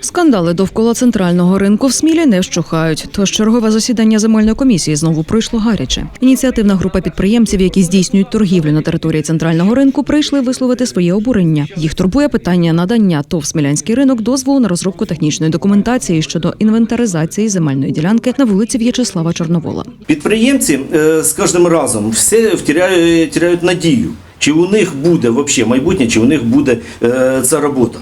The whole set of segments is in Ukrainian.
Скандали довкола центрального ринку в Смілі не вщухають. Тож чергове засідання земельної комісії знову пройшло гаряче. Ініціативна група підприємців, які здійснюють торгівлю на території центрального ринку, прийшли висловити своє обурення. Їх турбує питання надання ТОВ Смілянський ринок дозволу на розробку технічної документації щодо інвентаризації земельної ділянки на вулиці В'ячеслава Чорновола. Підприємці е, з кожним разом все втіряють, надію, чи у них буде вообще майбутнє, чи у них буде е, ця робота.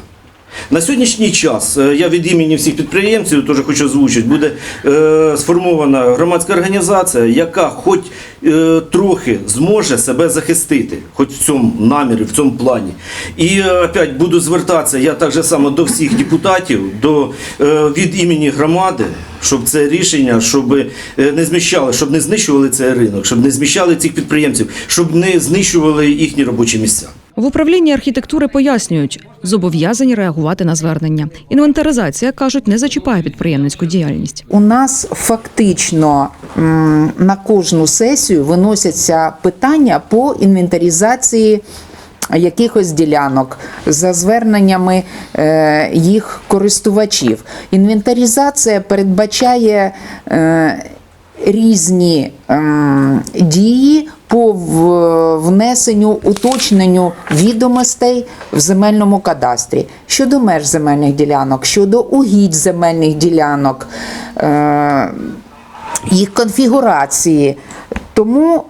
На сьогоднішній час е, я від імені всіх підприємців теж хочу озвучити, буде е, сформована громадська організація, яка хоч е, трохи зможе себе захистити, хоч в цьому намірі, в цьому плані. І е, опять буду звертатися я так же само до всіх депутатів, до, е, від імені громади, щоб це рішення, щоб е, не зміщали, щоб не знищували цей ринок, щоб не зміщали цих підприємців, щоб не знищували їхні робочі місця. В управлінні архітектури пояснюють, зобов'язані реагувати на звернення. Інвентаризація кажуть, не зачіпає підприємницьку діяльність. У нас фактично на кожну сесію виносяться питання по інвентаризації якихось ділянок за зверненнями е, їх користувачів. Інвентаризація передбачає е, різні дії по внесенню, уточненню відомостей в земельному кадастрі щодо меж земельних ділянок, щодо угідь земельних ділянок, е, їх конфігурації. Тому, е,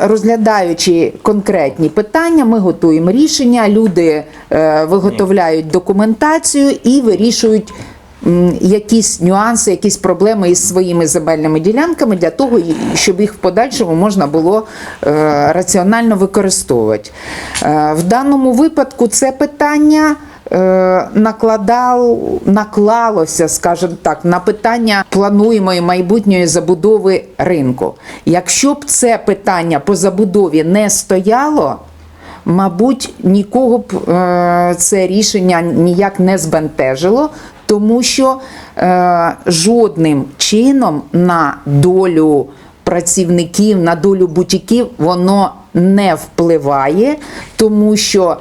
розглядаючи конкретні питання, ми готуємо рішення, люди е, виготовляють документацію і вирішують якісь нюанси, якісь проблеми із своїми земельними ділянками для того, щоб їх в подальшому можна було е, раціонально використовувати. Е, В даному випадку це питання. е, Накладав, наклалося, скажімо так, на питання плануємої майбутньої забудови ринку. Якщо б це питання по забудові не стояло, мабуть, нікого б це рішення ніяк не збентежило, тому що е, жодним чином на долю працівників, на долю бутіків воно не впливає, тому що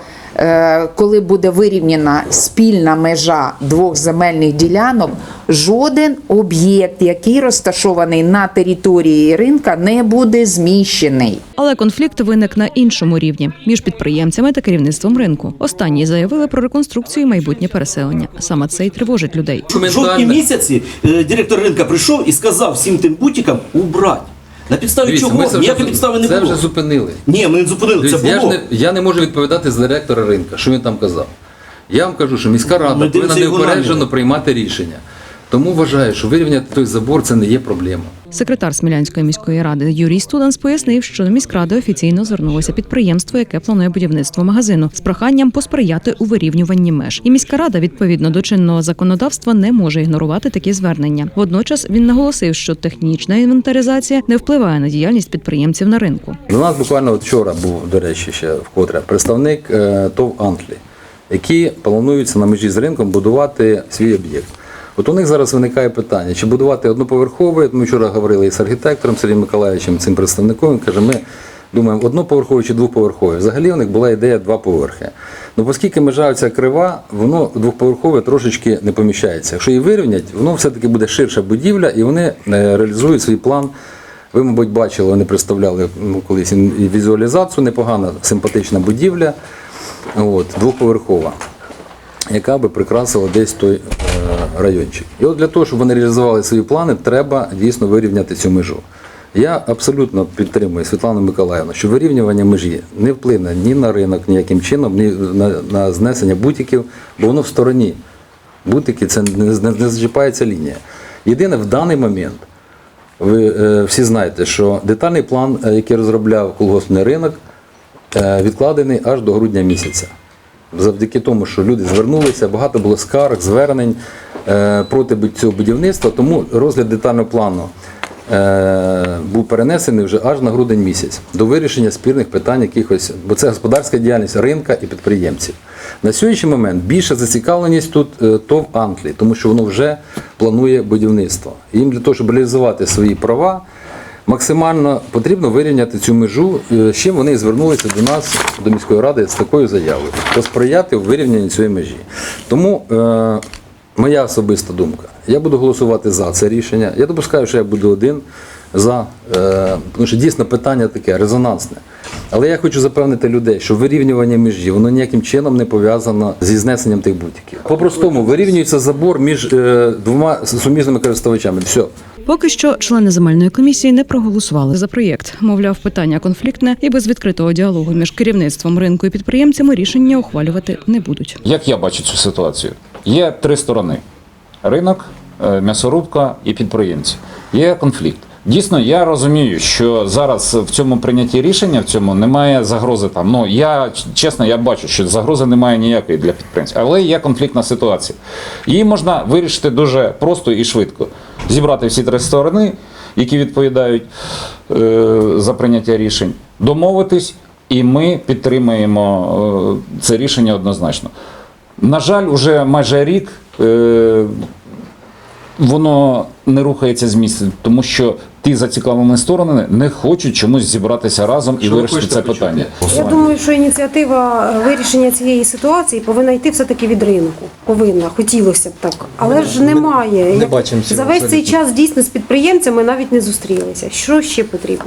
коли буде вирівняна спільна межа двох земельних ділянок, жоден об'єкт, який розташований на території ринка, не буде зміщений. Але конфлікт виник на іншому рівні між підприємцями та керівництвом ринку. Останні заявили про реконструкцію і майбутнє переселення. Саме це й тривожить людей. В жовтні місяці е, директор ринка прийшов і сказав всім тим бутікам убрати. На підставі Дивіться, чого? це Ніякої вже, підстави не це було. вже зупинили. Ні, ми не зупинили, Дивіться, це я, ж було. не, я не можу відповідати за директора ринка, що він там казав. Я вам кажу, що міська рада Ми повинна його неупереджено наміри. приймати рішення. Тому вважаю, що вирівняти той забор це не є проблема. Секретар Смілянської міської ради Юрій Студанс пояснив, що до міськради офіційно звернулося підприємство, яке планує будівництво магазину, з проханням посприяти у вирівнюванні меж. І міська рада, відповідно до чинного законодавства, не може ігнорувати такі звернення. Водночас він наголосив, що технічна інвентаризація не впливає на діяльність підприємців на ринку. До нас буквально вчора був, до речі, ще вкотре представник е, ТОВ Антлі, які плануються на межі з ринком будувати свій об'єкт. От у них зараз виникає питання, чи будувати одноповерховий. Ми вчора говорили із архітектором Сергієм Миколаївичем, цим представником. Він каже, ми думаємо, одноповерховий чи двоповерховий. Взагалі у них була ідея два поверхи. Ну, оскільки межа ця крива, воно двоповерхове трошечки не поміщається. Якщо її вирівнять, воно все-таки буде ширша будівля, і вони е, реалізують свій план ви, мабуть, бачили, вони представляли ну, колись і візуалізацію, непогана, симпатична будівля, от, двоповерхова, яка би прикрасила десь той е, райончик. І от для того, щоб вони реалізували свої плани, треба дійсно вирівняти цю межу. Я абсолютно підтримую Світлану Миколаївну, що вирівнювання межі не вплине ні на ринок, ніяким чином, ні на, на знесення бутиків, бо воно в стороні. Бутики це не, не, не зачіпається лінія. Єдине, в даний момент ви е, всі знаєте, що детальний план, е, який розробляв колгоспний ринок, е, відкладений аж до грудня місяця. Завдяки тому, що люди звернулися, багато було скарг, звернень е, проти цього будівництва, тому розгляд детального плану е, був перенесений вже аж на грудень місяць до вирішення спірних питань якихось, бо це господарська діяльність ринка і підприємців. На сьогоднішній момент більша зацікавленість тут е, ТОВ Антлі, тому що воно вже планує будівництво. Їм для того, щоб реалізувати свої права, максимально потрібно вирівняти цю межу. е, З чим вони звернулися до нас, до міської ради, з такою заявою посприяти у вирівнянні цієї межі. Тому е, моя особиста думка. Я буду голосувати за це рішення. Я допускаю, що я буду один за, е, тому що дійсно питання таке резонансне. Але я хочу запевнити людей, що вирівнювання межі воно ніяким чином не пов'язано зі знесенням тих бутиків. По-простому вирівнюється забор між е, двома суміжними користувачами. Все. Поки що члени земельної комісії не проголосували за проєкт. Мовляв, питання конфліктне і без відкритого діалогу між керівництвом ринку і підприємцями рішення ухвалювати не будуть. Як я бачу цю ситуацію? Є три сторони: ринок, е, м'ясорубка і підприємці. Є конфлікт. Дійсно, я розумію, що зараз в цьому прийнятті рішення в цьому немає загрози там. Ну я чесно, я бачу, що загрози немає ніякої для підприємців, але є конфліктна ситуація. Її можна вирішити дуже просто і швидко. Зібрати всі три сторони, які відповідають е, за прийняття рішень, домовитись, і ми підтримуємо е, це рішення однозначно. На жаль, уже майже рік е, воно не рухається з місця, тому що ті зацікавлені сторони не хочуть чомусь зібратися разом і Що ви вирішити хочете це почути? питання. Я думаю, що ініціатива е, вирішення цієї ситуації повинна йти все-таки від ринку. Повинна, хотілося б так. Але ж немає. не бачимо цього За весь цей абсолютно. час дійсно з підприємцями навіть не зустрілися. Що ще потрібно?